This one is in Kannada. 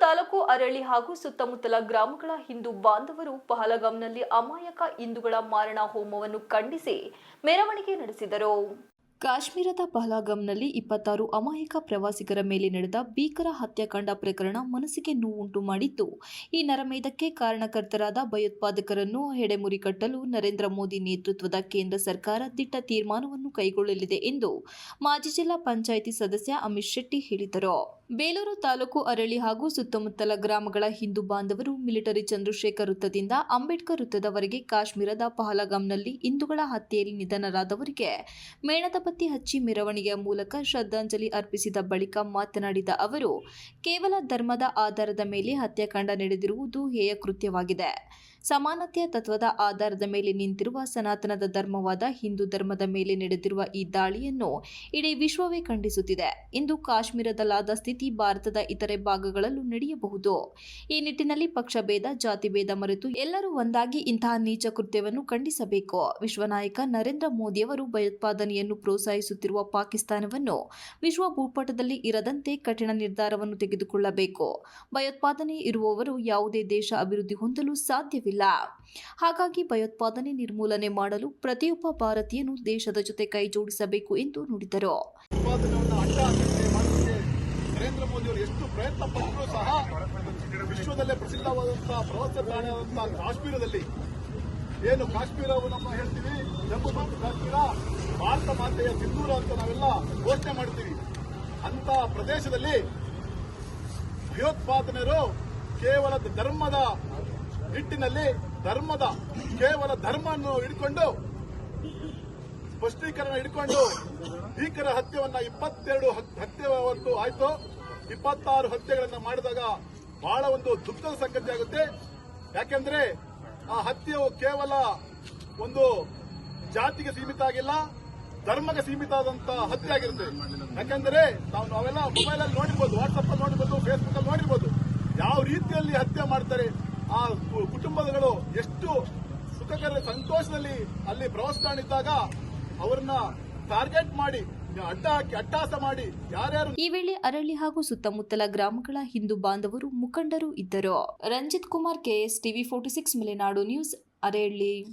ತಾಲೂಕು ಅರಳಿ ಹಾಗೂ ಸುತ್ತಮುತ್ತಲ ಗ್ರಾಮಗಳ ಹಿಂದೂ ಬಾಂಧವರು ಪಹಲಗಾಂನಲ್ಲಿ ಅಮಾಯಕ ಹಿಂದೂಗಳ ಮಾರಣ ಹೋಮವನ್ನು ಖಂಡಿಸಿ ಮೆರವಣಿಗೆ ನಡೆಸಿದರು. ಕಾಶ್ಮೀರದ ಪಹಲಾಗಂನಲ್ಲಿ ಇಪ್ಪತ್ತಾರು ಅಮಾಯಕ ಪ್ರವಾಸಿಗರ ಮೇಲೆ ನಡೆದ ಭೀಕರ ಹತ್ಯಾಕಾಂಡ ಪ್ರಕರಣ ಮನಸ್ಸಿಗೆ ನೋವುಂಟು ಮಾಡಿದ್ದು ಈ ನರಮೇಧಕ್ಕೆ ಕಾರಣಕರ್ತರಾದ ಭಯೋತ್ಪಾದಕರನ್ನು ಹೆಡೆಮುರಿ ಕಟ್ಟಲು ನರೇಂದ್ರ ಮೋದಿ ನೇತೃತ್ವದ ಕೇಂದ್ರ ಸರ್ಕಾರ ದಿಟ್ಟ ತೀರ್ಮಾನವನ್ನು ಕೈಗೊಳ್ಳಲಿದೆ ಎಂದು ಮಾಜಿ ಜಿಲ್ಲಾ ಪಂಚಾಯಿತಿ ಸದಸ್ಯ ಅಮಿತ್ ಶೆಟ್ಟಿ ಹೇಳಿದರು. ಬೇಲೂರು ತಾಲೂಕು ಅರಳಿ ಹಾಗೂ ಸುತ್ತಮುತ್ತಲ ಗ್ರಾಮಗಳ ಹಿಂದೂ ಬಾಂಧವರು ಮಿಲಿಟರಿ ಚಂದ್ರಶೇಖರ್ ವೃತ್ತದಿಂದ ಅಂಬೇಡ್ಕರ್ ವೃತ್ತದವರೆಗೆ ಕಾಶ್ಮೀರದ ಪಹಲಗಾಂನಲ್ಲಿ ಹಿಂದೂಗಳ ಹತ್ಯೆಯಲ್ಲಿ ನಿಧನರಾದವರಿಗೆ ಮೇಣದ ಬತ್ತಿ ಹಚ್ಚಿ ಮೆರವಣಿಗೆಯ ಮೂಲಕ ಶ್ರದ್ಧಾಂಜಲಿ ಅರ್ಪಿಸಿದ ಬಳಿಕ ಮಾತನಾಡಿದ ಅವರು, ಕೇವಲ ಧರ್ಮದ ಆಧಾರದ ಮೇಲೆ ಹತ್ಯಾಕಾಂಡ ನಡೆದಿರುವುದು ಹೇಯ ಕೃತ್ಯವಾಗಿದೆ. ಸಮಾನತೆಯ ತತ್ವದ ಆಧಾರದ ಮೇಲೆ ನಿಂತಿರುವ ಸನಾತನದ ಧರ್ಮವಾದ ಹಿಂದೂ ಧರ್ಮದ ಮೇಲೆ ನಡೆದಿರುವ ಈ ದಾಳಿಯನ್ನು ಇಡೀ ವಿಶ್ವವೇ ಖಂಡಿಸುತ್ತಿದೆ. ಇಂದು ಕಾಶ್ಮೀರದಲ್ಲಾದ ಸ್ಥಿತಿ ಭಾರತದ ಇತರೆ ಭಾಗಗಳಲ್ಲೂ ನಡೆಯಬಹುದು. ಈ ನಿಟ್ಟಿನಲ್ಲಿ ಪಕ್ಷಭೇದ ಜಾತಿ ಭೇದ ಮರೆತು ಎಲ್ಲರೂ ಒಂದಾಗಿ ಇಂತಹ ನೀಚ ಕೃತ್ಯವನ್ನು ಖಂಡಿಸಬೇಕು. ವಿಶ್ವನಾಯಕ ನರೇಂದ್ರ ಮೋದಿಯವರು ಭಯೋತ್ಪಾದನೆಯನ್ನು ಪ್ರೋತ್ಸಾಹಿಸುತ್ತಿರುವ ಪಾಕಿಸ್ತಾನವನ್ನು ವಿಶ್ವ ಭೂಪಟದಲ್ಲಿ ಇರದಂತೆ ಕಠಿಣ ನಿರ್ಧಾರವನ್ನು ತೆಗೆದುಕೊಳ್ಳಬೇಕು. ಭಯೋತ್ಪಾದನೆ ಇರುವವರು ಯಾವುದೇ ದೇಶ ಅಭಿವೃದ್ಧಿ ಹೊಂದಲು ಸಾಧ್ಯವಿಲ್ಲ ಹಾಗಾಗಿ ಭಯೋತ್ಪಾದನೆ ನಿರ್ಮೂಲನೆ ಮಾಡಲು ಪ್ರತಿಯೊಬ್ಬ ಭಾರತೀಯನು ದೇಶದ ಜೊತೆ ಕೈ ಜೋಡಿಸಬೇಕು ಎಂದು ನುಡಿದರು. ನರೇಂದ್ರ ಮೋದಿ ಅವರು ಎಷ್ಟು ಪ್ರಯತ್ನ ಪಟ್ಟರೂ ಸಹ ವಿಶ್ವದಲ್ಲೇ ಪ್ರಸಿದ್ಧವಾದಂತಹ ಪ್ರವಾಸ ತಾಣವಾದಂತಹ ಕಾಶ್ಮೀರದಲ್ಲಿ ಏನು ಕಾಶ್ಮೀರವು ನಮ್ಮ ಹೇಳ್ತೀವಿ, ಜಮ್ಮು ಮತ್ತು ಕಾಶ್ಮೀರ, ಭಾರತ ಮಾತೆಯ ಸಿಂಧೂರ ಅಂತ ನಾವೆಲ್ಲ ಘೋಷಣೆ ಮಾಡ್ತೀವಿ. ಅಂತ ಪ್ರದೇಶದಲ್ಲಿ ಭಯೋತ್ಪಾದನೆಯರು ಕೇವಲ ಧರ್ಮದ ನಿಟ್ಟಿನಲ್ಲಿ ಧರ್ಮದ ಕೇವಲ ಧರ್ಮ ಹಿಡ್ಕೊಂಡು, ಸ್ಪಷ್ಟೀಕರಣ ಹಿಡ್ಕೊಂಡು, ಭೀಕರ ಹತ್ಯವನ್ನ ಇಪ್ಪತ್ತೆರಡು ಹತ್- ಹತ್ಯೆ ಅವತ್ತು ಆಯ್ತು. ಇಪ್ಪತ್ತಾರು ಹತ್ಯೆಗಳನ್ನ ಮಾಡಿದಾಗ ಬಹಳ ಒಂದು ದುಃಖದ ಸಂಗತಿ ಆಗುತ್ತೆ. ಯಾಕೆಂದ್ರೆ ಆ ಹತ್ಯೆಯು ಕೇವಲ ಒಂದು ಜಾತಿಗೆ ಸೀಮಿತ ಆಗಿಲ್ಲ, ಧರ್ಮಕ್ಕೆ ಸೀಮಿತ ಆದಂತ ಹತ್ಯೆ ಆಗಿರುತ್ತೆ. ಯಾಕೆಂದ್ರೆ ನಾವು ನಾವೆಲ್ಲ ಮೊಬೈಲ್ ಅಲ್ಲಿ ನೋಡಿರ್ಬೋದು ವಾಟ್ಸ್ಆಪ್ ಅಲ್ಲಿ ನೋಡಿರ್ಬೋದು ಫೇಸ್ಬುಕ್ ಅಲ್ಲಿ ನೋಡಿರ್ಬೋದು. ಯಾವ ರೀತಿಯಲ್ಲಿ ಹತ್ಯೆ ಮಾಡ್ತಾರೆ ಆ ಕುಟುಂಬಗಳು ಎಷ್ಟು ಸುಖಕರ ಸಂತೋಷದಲ್ಲಿ ಅಲ್ಲಿ ಪ್ರವಾಸ ತಾಣಿದ್ದಾಗ ಅವ್ರನ್ನ ಟಾರ್ಗೆಟ್ ಮಾಡಿ ಮಾಡಿ ಯಾರ್ಯಾರು ಈ ವೇಳೆ ಅರಳಿ ಹಾಗೂ ಸುತ್ತಮುತ್ತಲ ಗ್ರಾಮಗಳ ಹಿಂದೂ ಬಾಂಧವರು ಮುಖಂಡರು ಇದ್ದರು. Ranjit Kumar, K S TV forty six, Malenadu news, Aralli.